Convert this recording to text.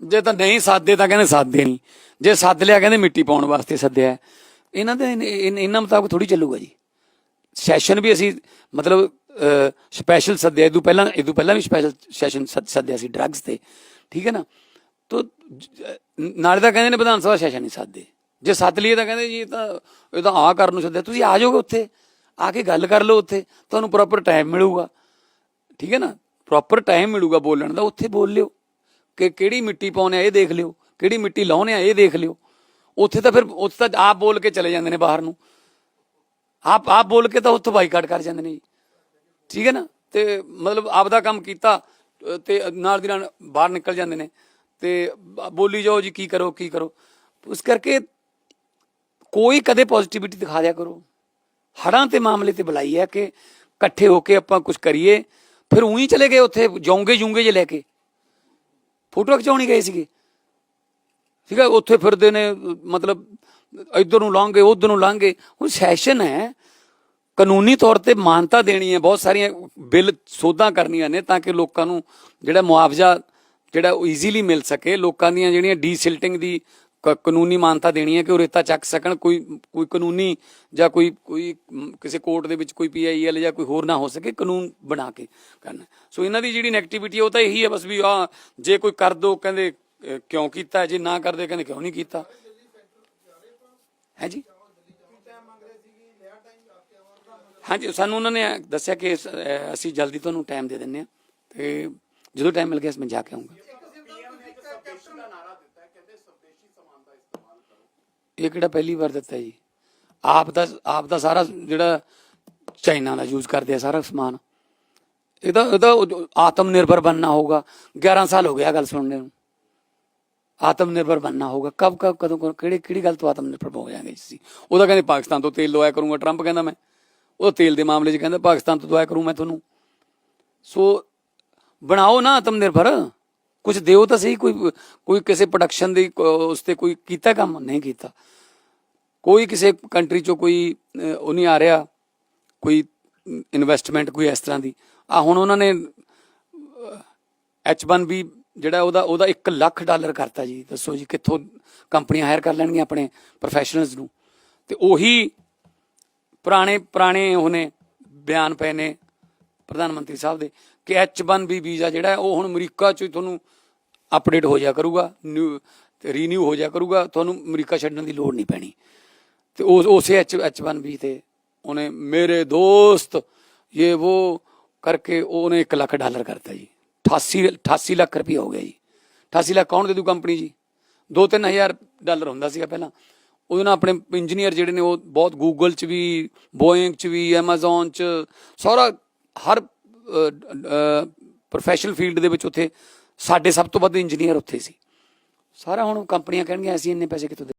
ਜੇ ਤਾਂ ਨਹੀਂ ਸਾਦੇ ਤਾਂ ਕਹਿੰਦੇ ਸਾਦੇ ਨਹੀਂ। ਜੇ ਸੱਦ ਲਿਆ ਕਹਿੰਦੇ ਮਿੱਟੀ ਪਾਉਣ ਵਾਸਤੇ ਸੱਦਿਆ। ਇਹਨਾਂ ਦੇ ਇਹਨਾਂ ਮੁਤਾਬਕ ਥੋੜੀ ਚੱਲੂਗਾ ਜੀ। ਸੈਸ਼ਨ ਵੀ ਅਸੀਂ ਮਤਲਬ ਸਪੈਸ਼ਲ ਸੱਦਿਆ। ਇਦੋਂ ਪਹਿਲਾਂ ਇਦੋਂ ਪਹਿਲਾਂ ਵੀ ਸਪੈਸ਼ਲ ਸੈਸ਼ਨ ਸੱਦਿਆ ਸੀ ਡਰੱਗਸ ਤੇ। ਠੀਕ ਹੈ ਨਾ? ਤੋ ਨਾਲੇ ਤਾਂ ਕਹਿੰਦੇ ਨੇ ਵਿਧਾਨ ਸਭਾ ਸੈਸ਼ਨ ਨਹੀਂ ਸੱਦੇ। ਜੇ ਸੱਦ ਲਈਏ ਤਾਂ ਕਹਿੰਦੇ ਜੀ, ਇਹ ਤਾਂ ਇਹ ਤਾਂ ਆ ਕਰਨ ਨੂੰ ਸੱਦਿਆ। ਤੁਸੀਂ ਆ ਜਾਓਗੇ ਉੱਥੇ। ਆ ਕੇ ਗੱਲ ਕਰ ਲਓ ਉੱਥੇ। ਤੁਹਾਨੂੰ ਪ੍ਰੋਪਰ ਟਾਈਮ ਮਿਲੂਗਾ। ਠੀਕ ਹੈ ਨਾ? ਪ੍ਰੋਪਰ ਟਾਈਮ ਮਿਲੂਗਾ ਬੋਲਣ ਦਾ। ਉੱਥੇ ਬੋਲ ਲਿਓ। ਕਿ ਕਿਹੜੀ ਮਿੱਟੀ ਪਾਉਣੇ ਆ ਇਹ ਦੇਖ ਲਿਓ ਕਿਹੜੀ ਮਿੱਟੀ ਲਾਉਣੇ ਆ ਇਹ ਦੇਖ ਲਿਓ। ਉੱਥੇ ਤਾਂ ਫਿਰ ਉੱਥੇ ਤਾਂ ਆਪ ਬੋਲ ਕੇ ਚਲੇ ਜਾਂਦੇ ਨੇ ਬਾਹਰ ਨੂੰ। ਆਪ ਆਪ ਬੋਲ ਕੇ ਤਾਂ ਉੱਥੋਂ ਬਾਈਕਾਟ ਕਰ ਜਾਂਦੇ ਨੇ ਜੀ। ਠੀਕ ਹੈ ਨਾ? ਤੇ ਮਤਲਬ ਆਪ ਦਾ ਕੰਮ ਕੀਤਾ ਅ, ਤੇ ਨਾਲ ਦੀ ਨਾਲ ਬਾਹਰ ਨਿਕਲ ਜਾਂਦੇ ਨੇ। ਤੇ ਬੋਲੀ ਜਾਓ ਜੀ ਕੀ ਕਰੋ ਕੀ ਕਰੋ। ਉਸ ਕਰਕੇ ਕੋਈ ਕਦੇ ਪੋਜ਼ਿਟਿਵਿਟੀ ਦਿਖਾ ਦਿਆ ਕਰੋ। ਹੜਾਂ ਤੇ ਮਾਮਲੇ ਤੇ ਬੁਲਾਈ ਹੈ ਕਿ ਇਕੱਠੇ ਹੋ ਕੇ ਆਪਾਂ ਕੁਝ ਕਰੀਏ। ਫਿਰ ਉਹੀ ਚਲੇ ਗਏ ਉੱਥੇ ਜੌਂਗੇ ਜੂੰਗੇ ਜੇ ਲੈ ਕੇ। ਫੋਟੋ ਖਿਚਾਉਣੀ ਗਏ ਸੀਗੇ। ਠੀਕ ਹੈ ਉੱਥੇ ਫਿਰਦੇ ਨੇ, ਮਤਲਬ ਇੱਧਰ ਨੂੰ ਲੰਘੇ ਉਧਰ ਨੂੰ ਲੰਘੇ ਹੁਣ ਸੈਸ਼ਨ ਹੈ, ਕਾਨੂੰਨੀ ਤੌਰ ਤੇ ਮਾਨਤਾ ਦੇਣੀ ਹੈ, ਬਹੁਤ ਸਾਰੀਆਂ ਬਿੱਲ ਸੋਧਾਂ ਕਰਨੀਆਂ ਨੇ ਤਾਂ ਕਿ ਲੋਕਾਂ ਨੂੰ ਜਿਹੜਾ ਮੁਆਵਜ਼ਾ ਜਿਹੜਾ ਉਹ ਈਜ਼ੀਲੀ ਮਿਲ ਸਕੇ। ਲੋਕਾਂ ਦੀਆਂ ਜਿਹੜੀਆਂ ਡੀਸਿਲਟਿੰਗ ਦੀ ਕਾਨੂੰਨੀ ਮਾਨਤਾ ਦੇਣੀ ਹੈ ਕਿ ਉਹ ਰੇਤਾ ਚੱਕ ਸਕਣ ਕੋਈ ਕੋਈ ਕਾਨੂੰਨੀ ਜਾਂ ਕੋਈ ਕੋਈ ਕਿਸੇ ਕੋਰਟ ਦੇ ਵਿੱਚ ਕੋਈ ਪੀਆਈਐਲ ਜਾਂ ਕੋਈ ਹੋਰ ਨਾ ਹੋ ਸਕੇ ਕਾਨੂੰਨ ਬਣਾ ਕੇ ਕਰਨਾ। ਸੋ ਇਹਨਾਂ ਦੀ ਜਿਹੜੀ ਨੈਗੇਟਿਵਿਟੀ ਉਹ ਤਾਂ ਇਹੀ ਹੈ ਬਸ ਵੀ ਆ ਜੇ ਕੋਈ ਕਰ ਦੋ ਕਹਿੰਦੇ ਕਿਉਂ ਕੀਤਾ ਜੇ ਨਾ ਕਰਦੇ ਕਹਿੰਦੇ ਕਿਉਂ ਨਹੀਂ ਕੀਤਾ? ਹੈ ਜੀ? ਹਾਂਜੀ ਸਾਨੂੰ ਉਹਨਾਂ ਨੇ ਦੱਸਿਆ ਕਿ ਅਸੀਂ ਜਲਦੀ ਤੁਹਾਨੂੰ ਟਾਈਮ ਦੇ ਦਿੰਨੇ ਆ ਤੇ ਜਦੋਂ ਟਾਈਮ ਮਿਲ ਗਿਆ ਮੈਂ ਜਾ ਕੇ ਆਉਂਗਾ। ਇਹ ਕਿਹੜਾ ਪਹਿਲੀ ਵਾਰ ਦਿੱਤਾ ਜੀ? ਆਪ ਦਾ ਆਪ ਦਾ ਸਾਰਾ ਜਿਹੜਾ ਚਾਈਨਾ ਦਾ ਯੂਜ਼ ਕਰਦੇ ਆ ਸਾਰਾ ਸਮਾਨ। ਇਹਦਾ ਇਹਦਾ ਆਤਮ ਨਿਰਭਰ ਬਣਨਾ ਹੋਗਾ 11 ਸਾਲ ਹੋ ਗਿਆ ਗੱਲ ਸੁਣਨੇ ਨੂੰ। ਆਤਮ ਨਿਰਭਰ ਬਣਨਾ ਹੋਗਾ ਕਬ ਕਬ, ਕਦੋਂ, ਕਦੋਂ- ਕਿਹੜੀ ਕਿਹੜੀ ਗੱਲ ਤੋਂ ਆਤਮ ਨਿਰਭਰ ਹੋ ਜਾਾਂਗੇ ਜੀ ਉਹਦਾ ਕਹਿੰਦੇ ਪਾਕਿਸਤਾਨ ਤੋਂ ਤੇਲ ਲਵਾਇਆ ਕਰੂੰਗਾ, ਟਰੰਪ ਕਹਿੰਦਾ ਮੈਂ। ਉਹ ਤੇਲ ਦੇ ਮਾਮਲੇ 'ਚ ਕਹਿੰਦਾ ਪਾਕਿਸਤਾਨ ਤੋਂ ਦਵਾਇਆ ਕਰੂੰ ਮੈਂ ਤੁਹਾਨੂੰ। ਸੋ ਬਣਾਓ ਨਾ ਆਤਮ ਨਿਰਭਰ ਕੁਝ ਦਿਓ ਤਾਂ ਸਹੀ, ਕੋਈ ਕੋਈ ਕਿਸੇ ਪ੍ਰੋਡਕਸ਼ਨ ਦੀ ਉਸ ਤੇ ਕੋਈ ਕੀਤਾ ਕੰਮ? ਨਹੀਂ ਕੀਤਾ। ਕੋਈ ਕਿਸੇ ਕੰਟਰੀ ਚੋਂ ਕੋਈ ਉਹ ਨਹੀਂ ਆ ਰਿਹਾ, ਕੋਈ ਇਨਵੈਸਟਮੈਂਟ ਕੋਈ ਇਸ ਤਰ੍ਹਾਂ ਦੀ। ਆ ਹੁਣ ਉਹਨਾਂ ਨੇ H1B ਜਿਹੜਾ ਉਹਦਾ ਉਹਦਾ 1 ਲੱਖ ਡਾਲਰ ਕਰਤਾ ਜੀ। ਦੱਸੋ ਜੀ, ਕਿੱਥੋਂ ਕੰਪਨੀਆਂ ਹਾਇਰ ਕਰ ਲੈਣਗੀਆਂ ਆਪਣੇ ਪ੍ਰੋਫੈਸ਼ਨਲਸ ਨੂੰ? ਤੇ ਉਹੀ ਪੁਰਾਣੇ ਪੁਰਾਣੇ ਉਹਨੇ ਬਿਆਨ ਪਏ ਨੇ ਪ੍ਰਧਾਨ ਮੰਤਰੀ ਸਾਹਿਬ ਦੇ ਕਿ H1B ਵੀਜ਼ਾ ਜਿਹੜਾ ਉਹ ਹੁਣ ਅਮਰੀਕਾ ਚ ਹੀ ਤੁਹਾਨੂੰ ਅਪਡੇਟ ਹੋ ਜਾ ਕਰੂਗਾ ਨਿਊ ਰੀਨਿਊ ਹੋ ਜਾ ਕਰੂਗਾ, ਤੁਹਾਨੂੰ ਅਮਰੀਕਾ ਛੱਡਣ ਦੀ ਲੋੜ ਨਹੀਂ ਪੈਣੀ। ਤੇ ਉਸ, ਉਸੇ H H1B ਤੇ ਉਹਨੇ ਮੇਰੇ ਦੋਸਤ ਇਹ ਉਹ ਕਰਕੇ ਉਹਨੇ 1 ਲੱਖ ਡਾਲਰ ਕਰਤਾ ਜੀ। 88 88 ਲੱਖ ਰੁਪਏ ਹੋ ਗਿਆ ਜੀ। 88 ਲੱਖ ਕੌਣ ਦੇ ਦੂ ਕੰਪਨੀ ਜੀ? 2-3000 ਡਾਲਰ ਹੁੰਦਾ ਸੀਗਾ ਪਹਿਲਾਂ। ਉਹਦੇ ਨਾਲ ਆਪਣੇ ਇੰਜੀਨੀਅਰ ਜਿਹੜੇ ਨੇ ਉਹ ਬਹੁਤ ਗੂਗਲ 'ਚ ਵੀ ਬੋਇੰਗ 'ਚ ਵੀ, Amazon 'ਚ, ਸਾਰਾ ਹਰ ਪ੍ਰੋਫੈਸ਼ਨਲ ਫੀਲਡ ਦੇ ਵਿੱਚ ਉੱਥੇ ਸਾਡੇ ਸਭ ਤੋਂ ਵੱਧ ਇੰਜੀਨੀਅਰ ਉੱਥੇ ਸੀ। ਸਾਰਾ ਹੁਣ ਕੰਪਨੀਆਂ ਕਹਿਣਗੀਆਂ, ਅਸੀਂ ਇੰਨੇ ਪੈਸੇ ਕਿੱਥੋਂ ਦੇ